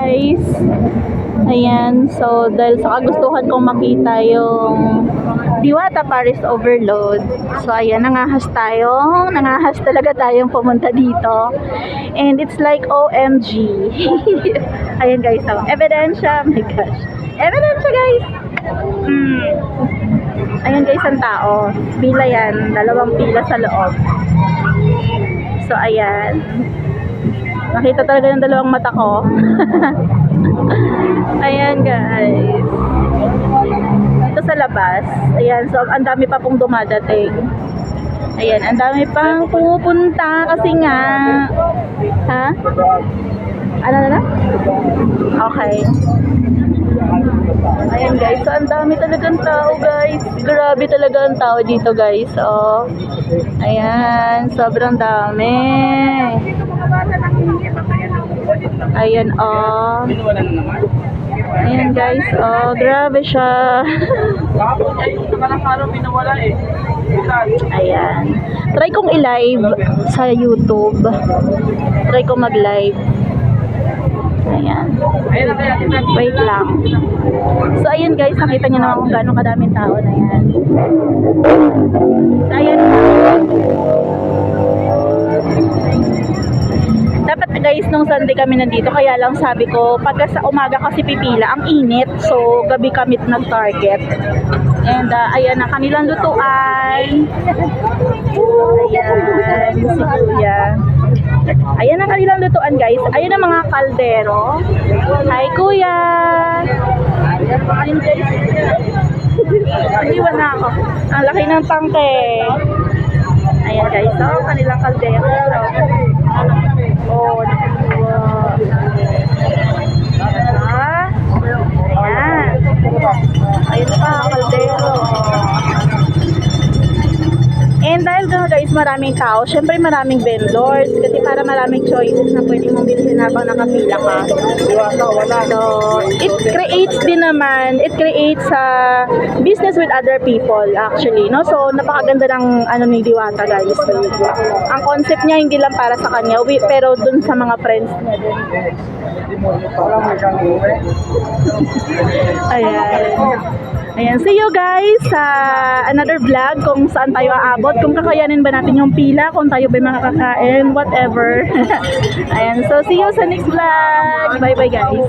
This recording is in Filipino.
guys. Ayan, so dahil sa kagustuhan kong makita yung Diwata Paris Overload. So ayan, nangahas tayo. Nangahas talaga tayong pumunta dito. And it's like OMG. ayan guys, so ebidensya. Oh my gosh. Ebidensya guys. Mm. Ayan guys, ang tao. Pila yan. Dalawang pila sa loob. So ayan. Nakita talaga ng dalawang mata ko. Ayan guys. Dito sa labas. Ayan, so ang dami pa pong dumadating. Ayan, ang dami pang pumupunta kasi nga. Ha? Ano na na? Okay. Ayan guys, so ang dami talagang tao guys. Grabe talaga ang tao dito guys. Oh. Ayan, sobrang dami. Ayan, oh. Ayan guys, oh, grabe siya. Ayan. Try kong i-live sa YouTube. Try kong mag-live. Ayan. Wait lang. So, ayun guys, nakita niyo naman kung gaano kadaming tao na yan. Ayan nung Sunday kami nandito, kaya lang sabi ko, pagka sa umaga kasi pipila, ang init. So, gabi kami nag-target. And, uh, ayan na, kanilang lutuan. Ayan, si Kuya. Ayan ang kanilang lutuan guys. Ayan ang mga kaldero. Hi Kuya! Ayan guys. Iniwan na ako. Ang laki ng tangke. Ayan guys. So, kanilang kaldero. Oh, And dahil doon guys, maraming tao, syempre maraming vendors kasi para maraming choices na pwede mong bilhin habang nakapila ka. So, it creates din naman, it creates a business with other people actually, no? So, napakaganda ng ano ni Diwata guys. Ang concept niya hindi lang para sa kanya, pero dun sa mga friends niya din. Ayan. Ayan, see you guys sa another vlog kung saan tayo aabot, kung kakayanin ba natin yung pila, kung tayo ba makakakain, whatever. Ayan, so see you sa next vlog. Bye bye guys.